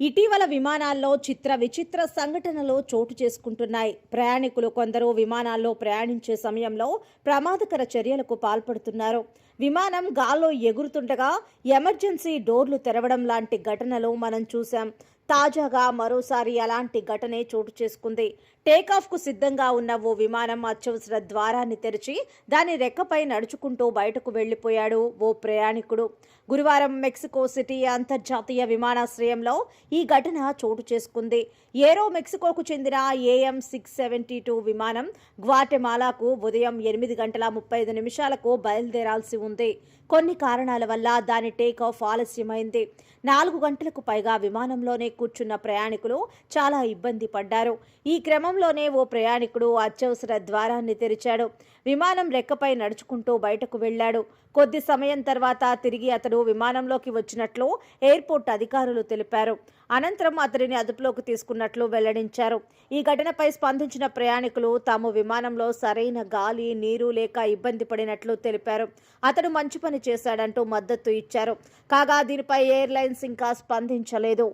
ఇటీవల విమానాల్లో చిత్ర విచిత్ర సంఘటనలు చోటు చేసుకుంటున్నాయి. ప్రయాణికులు కొందరు విమానాల్లో ప్రయాణించే సమయంలో ప్రమాదకర చర్యలకు పాల్పడుతున్నారు. విమానం గాల్లో ఎగురుతుండగా ఎమర్జెన్సీ డోర్లు తెరవడం లాంటి ఘటనలు మనం చూశాం. తాజాగా మరోసారి అలాంటి ఘటనే చోటు చేసుకుంది. టేకాఫ్కు సిద్ధంగా ఉన్న ఓ విమానం అత్యవసర ద్వారాన్ని తెరిచి దాని రెక్కపై నడుచుకుంటూ బయటకు వెళ్ళిపోయాడు ఓ ప్రయాణికుడు. గురువారం మెక్సికో సిటీ అంతర్జాతీయ విమానాశ్రయంలో ఈ ఘటన చోటు చేసుకుంది. ఏరో మెక్సికోకు చెందిన ఏఎం సిక్స్ సెవెంటీ టూ విమానం గ్వాటెమాలాకు ఉదయం ఎనిమిది గంటల ముప్పై ఐదు నిమిషాలకు బయలుదేరాల్సి ఉంది. కొన్ని కారణాల వల్ల దాని టేక్ ఆఫ్ ఆలస్యమైంది. నాలుగు గంటలకు పైగా విమానంలోనే కూర్చున్న ప్రయాణికులు చాలా ఇబ్బంది పడ్డారు. ఈ క్రమంలోనే ఓ ప్రయాణికుడు అత్యవసర ద్వారాన్ని తెరిచాడు. విమానం రెక్కపై నడుచుకుంటూ బయటకు వెళ్ళాడు. కొద్ది సమయం తర్వాత తిరిగి అతడు విమానంలోకి వచ్చినట్లు ఎయిర్పోర్ట్ అధికారులు తెలిపారు. అనంతరం అతడిని అదుపులోకి తీసుకున్నట్లు వెల్లడించారు. ఈ ఘటనపై స్పందించిన ప్రయాణికులు తాము విమానంలో సరైన గాలి నీరు లేక ఇబ్బంది పడినట్లు తెలిపారు. అతడు మంచి పని చేశాడంటూ మద్దతు ఇచ్చారు. కాగా దీనిపై ఎయిర్లైన్స్ ఇంకా స్పందించలేదు.